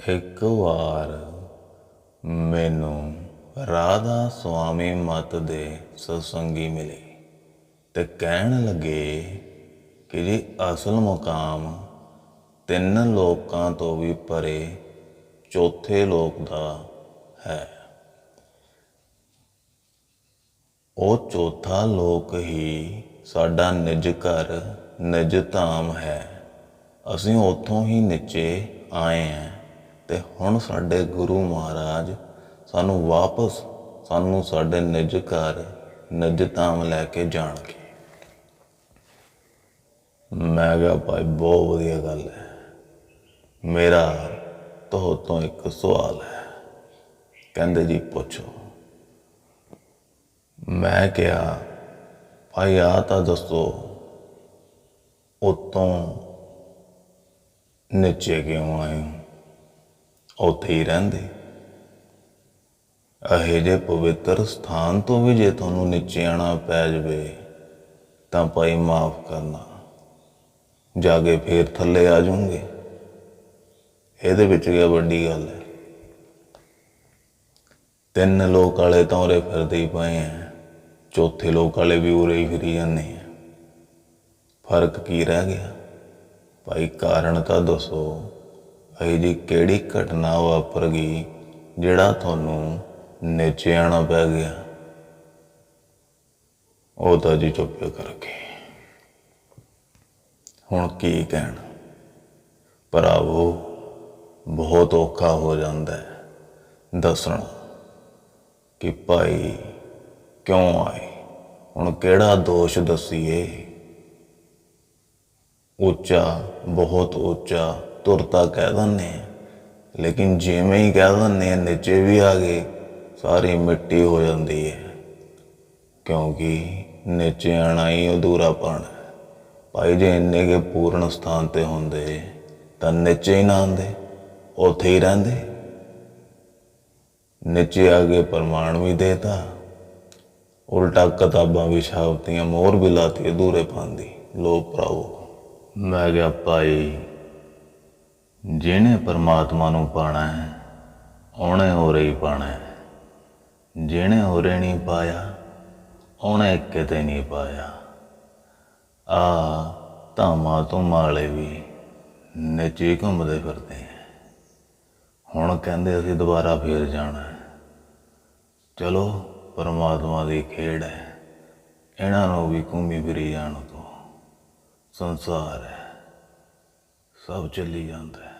ਇੱਕ ਵਾਰ ਮੈਨੂੰ ਰਾਧਾ ਸੁਆਮੀ ਮਤ ਦੇ ਸਤਸੰਗੀ ਮਿਲੇ ਤੇ ਕਹਿਣ ਲੱਗੇ ਕਿ ਜੀ ਅਸਲ ਮੁਕਾਮ ਤਿੰਨ ਲੋਕਾਂ ਤੋਂ ਵੀ ਪਰੇ ਚੌਥੇ ਲੋਕ ਦਾ ਹੈ। ਉਹ ਚੌਥਾ ਲੋਕ ਹੀ ਸਾਡਾ ਨਿਜ ਘਰ, ਨਿਜ ਧਾਮ ਹੈ। ਅਸੀਂ ਉੱਥੋਂ ਹੀ ਨੀਚੇ ਆਏ ਹਾਂ। ਤੇ ਹੁਣ ਸਾਡੇ ਗੁਰੂ ਮਹਾਰਾਜ ਸਾਨੂੰ ਵਾਪਸ, ਸਾਨੂੰ ਸਾਡੇ ਨਿਜ ਘਰ, ਨਿਜ ਧਾਮ ਲੈ ਕੇ ਜਾਣਗੇ। ਮੈਂ ਕਿਹਾ, ਭਾਈ, ਬਹੁਤ ਵਧੀਆ ਗੱਲ ਹੈ। ਮੇਰਾ ਤੋਂ ਤੋਂ ਇੱਕ ਸਵਾਲ ਹੈ। ਕਹਿੰਦੇ ਜੀ, ਪੁੱਛੋ। ਮੈਂ ਕਿਹਾ, ਭਾਈ ਆ ਤਾਂ ਦੱਸੋ, ਉਤੋਂ ਨੀਚੇ ਕਿਉਂ ਆਏ ਹੋ? ਉੱਥੇ ਹੀ ਰਹਿੰਦੇ। ਅਹੇ ਜੇ ਪਵਿੱਤਰ ਸਥਾਨ ਤੋਂ ਵੀ ਜੇ ਤੁਹਾਨੂੰ ਨੀਚੇ ਆਣਾ ਪੈ ਜਵੇ, ਤਾਂ ਭਾਈ ਮਾਫ ਕਰਨਾ। ਜਾ ਕੇ ਫੇਰ ਥੱਲੇ ਆ ਜਾਓਗੇ। ਇਹਦੇ ਵਿੱਚ ਕੀ ਵੱਡੀ ਗੱਲ ਹੈ। ਤਿੰਨ ਲੋਕ ਵਾਲੇ ਤਾਂ ਉਰੇ ਫਿਰਦੇ ਹੀ ਪਏ ਆ ਚੌਥੇ ਲੋਕ ਵਾਲੇ ਵੀ ਉਰੇ ਹੀ ਫਿਰੀ ਜਾਂਦੇ ਆ ਫ਼ਰਕ ਕੀ ਰਹਿ ਗਿਆ? ਭਾਈ ਕਾਰਨ ਤਾਂ ਦੱਸੋ। ਇਹ ਜੀ ਕਿਹੜੀ ਘਟਨਾ ਵਾਪਰ ਗਈ ਜਿਹੜਾ ਤੁਹਾਨੂੰ ਨੀਚੇ ਆਣਾ ਪੈ ਗਿਆ? ਉਹ ਤਾਂ ਜੀ ਚੁੱਪ ਕਰਕੇ ਹੁਣ ਕੀ ਕਹਿਣਾ? ਭਰਾਵੋ ਬਹੁਤ ਔਖਾ ਹੋ ਜਾਂਦਾ ਹੈ ਦੱਸਣਾ ਕਿ ਭਾਈ ਕਿਉਂ ਆਏ? ਹੁਣ ਕਿਹੜਾ ਦੋਸ਼ ਦਸੀਏ? ਉੱਚਾ, ਬਹੁਤ ਉੱਚਾ ਤੁਰਤਾ ਕਹਿ ਦਿੰਦੇ ਹਾਂ। ਲੇਕਿਨ ਜਿਵੇਂ ਹੀ ਕਹਿ ਦਿੰਦੇ ਹਾਂ, ਨੀਚੇ ਵੀ ਆ ਗਏ ਸਾਰੀ ਮਿੱਟੀ ਹੋ ਜਾਂਦੀ ਹੈ। ਕਿਉਂਕਿ ਨੀਚੇ ਆਣਾ ਹੀ ਅਧੂਰਾਪਣ ਹੈ। ਭਾਈ ਜੇ ਇੰਨੇ ਕੇ ਪੂਰਨ ਸਥਾਨ ਤੇ ਹੁੰਦੇ ਤਾਂ ਨੀਚੇ ਹੀ ਨਾ ਆਉਂਦੇ ਉੱਥੇ ਹੀ ਰਹਿੰਦੇ। ਨੀਚੇ ਆ ਕੇ ਪ੍ਰਮਾਣ ਵੀ ਦੇਤਾ। ਉਲਟਾ ਕਿਤਾਬਾਂ ਵੀ ਛਾਪਤੀਆਂ ਮੋਹਰ ਵੀ ਲਾਤੀ ਅਧੂਰੇ ਪਾਉਂਦੀ ਲੋ ਭਰਾਵੋ ਮੈਂ ਕਿਹਾ ਭਾਈ ਜਿਹਨੇ ਪਰਮਾਤਮਾ ਨੂੰ ਪਾਣਾ ਹੈ, ਉਹਨੇ ਹੋਰੇ ਹੀ ਪਾਣਾ ਹੈ। ਜਿਹਨੇ ਹੋਰੇ ਨਹੀਂ ਪਾਇਆ, ਉਹਨੇ ਕਿਤੇ ਨਹੀਂ ਪਾਇਆ। ਆ ਧਾਮਾਂ ਤੋਂ ਮਾਲੇ ਵੀ ਨੀਚੇ ਘੁੰਮਦੇ ਫਿਰਦੇ ਆ ਹੁਣ ਕਹਿੰਦੇ ਅਸੀਂ ਦੁਬਾਰਾ ਫੇਰ ਜਾਣਾ ਚਲੋ, ਪਰਮਾਤਮਾ ਦੀ ਖੇਡ ਹੈ। ਇਹਨਾਂ ਨੂੰ ਵੀ ਘੁੰਮੀ ਫਿਰੀ ਜਾਣ ਤੋਂ। ਸੰਸਾਰ ਹੈ। ਸਭ ਚੱਲੀ ਜਾਂਦਾ ਹੈ।